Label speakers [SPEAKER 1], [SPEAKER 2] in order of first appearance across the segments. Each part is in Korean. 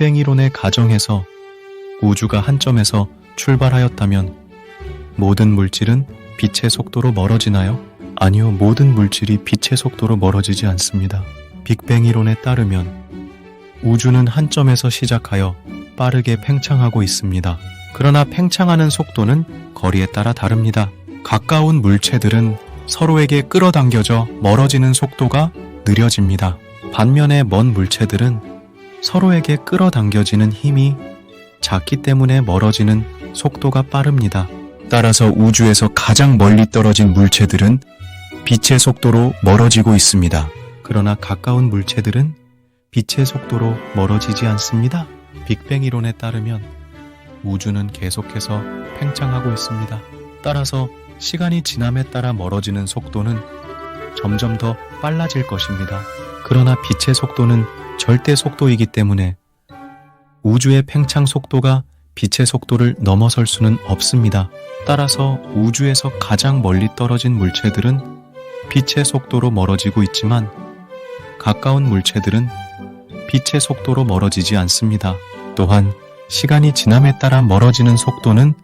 [SPEAKER 1] 빅뱅 이론의 가정에서 우주가 한 점에서 출발하였다면 모든 물질은 빛의 속도로 멀어지나요? 아니요, 모든 물질이 빛의 속도로 멀어지지 않습니다. 빅뱅 이론에 따르면 우주는 한 점에서 시작하여 빠르게 팽창하고 있습니다. 그러나 팽창하는 속도는 거리에 따라 다릅니다. 가까운 물체들은 서로에게 끌어당겨져 멀어지는 속도가 느려집니다. 반면에 먼 물체들은 서로에게 끌어당겨지는 힘이 작기 때문에 멀어지는 속도가 빠릅니다. 따라서 우주에서 가장 멀리 떨어진 물체들은 빛의 속도로 멀어지고 있습니다. 그러나 가까운 물체들은 빛의 속도로 멀어지지 않습니다. 빅뱅 이론에 따르면 우주는 계속해서 팽창하고 있습니다. 따라서 시간이 지남에 따라 멀어지는 속도는 점점 더 빨라질 것입니다. 그러나 빛의 속도는 절대 속도이기 때문에 우주의 팽창 속도가 빛의 속도를 넘어설 수는 없습니다. 따라서 우주에서 가장 멀리 떨어진 물체들은 빛의 속도로 멀어지고 있지만 가까운 물체들은 빛의 속도로 멀어지지 않습니다. 또한 시간이 지남에 따라 멀어지는 속도는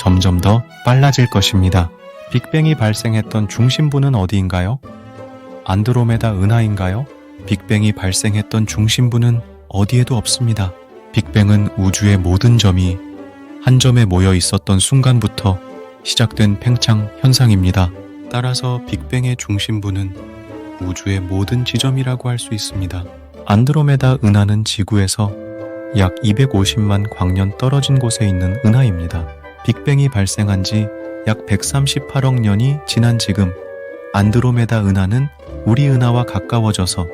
[SPEAKER 1] 점점 더 빨라질 것입니다. 빅뱅이 발생했던 중심부는 어디인가요? 안드로메다 은하인가요? 빅뱅이 발생했던 중심부는 어디에도 없습니다. 빅뱅은 우주의 모든 점이 한 점에 모여 있었던 순간부터 시작된 팽창 현상입니다. 따라서 빅뱅의 중심부는 우주의 모든 지점이라고 할 수 있습니다. 안드로메다 은하는 지구에서 약 250만 광년 떨어진 곳에 있는 은하입니다. 빅뱅이 발생한 지 약 138억 년이 지난 지금 안드로메다 은하는 우리 은하와 가까워져서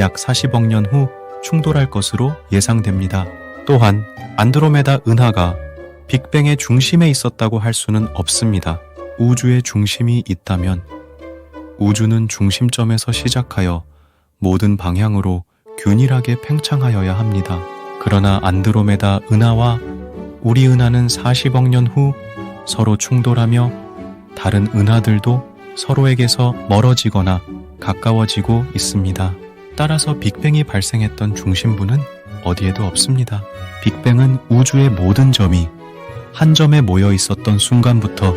[SPEAKER 1] 약 40억 년 후 충돌할 것으로 예상됩니다. 또한 안드로메다 은하가 빅뱅의 중심에 있었다고 할 수는 없습니다. 우주의 중심이 있다면 우주는 중심점에서 시작하여 모든 방향으로 균일하게 팽창하여야 합니다. 그러나 안드로메다 은하와 우리 은하는 40억 년 후 서로 충돌하며 다른 은하들도 서로에게서 멀어지거나 가까워지고 있습니다. 따라서 빅뱅이 발생했던 중심부는 어디에도 없습니다. 빅뱅은 우주의 모든 점이 한 점에 모여 있었던 순간부터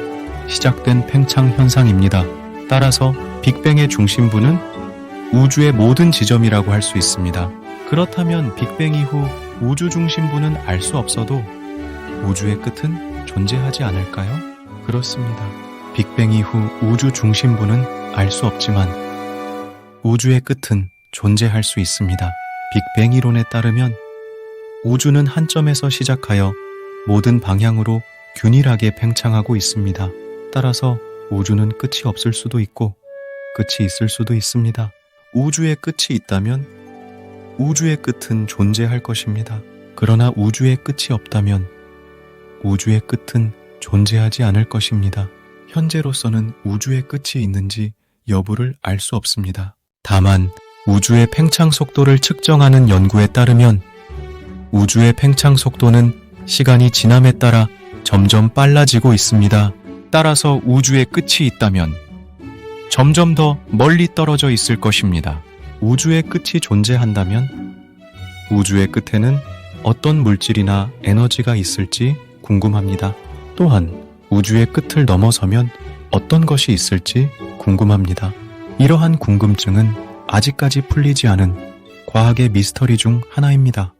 [SPEAKER 1] 시작된 팽창 현상입니다. 따라서 빅뱅의 중심부는 우주의 모든 지점이라고 할 수 있습니다. 그렇다면 빅뱅 이후 우주 중심부는 알 수 없어도 우주의 끝은 존재하지 않을까요? 그렇습니다. 빅뱅 이후 우주 중심부는 알 수 없지만 우주의 끝은 존재할 수 있습니다. 빅뱅 이론에 따르면 우주는 한 점에서 시작하여 모든 방향으로 균일하게 팽창하고 있습니다. 따라서 우주는 끝이 없을 수도 있고 끝이 있을 수도 있습니다. 우주의 끝이 있다면 우주의 끝은 존재할 것입니다. 그러나 우주의 끝이 없다면 우주의 끝은 존재하지 않을 것입니다. 현재로서는 우주의 끝이 있는지 여부를 알 수 없습니다. 다만 우주의 팽창 속도를 측정하는 연구에 따르면 우주의 팽창 속도는 시간이 지남에 따라 점점 빨라지고 있습니다. 따라서 우주의 끝이 있다면 점점 더 멀리 떨어져 있을 것입니다. 우주의 끝이 존재한다면 우주의 끝에는 어떤 물질이나 에너지가 있을지 궁금합니다. 또한 우주의 끝을 넘어서면 어떤 것이 있을지 궁금합니다. 이러한 궁금증은 아직까지 풀리지 않은 과학의 미스터리 중 하나입니다.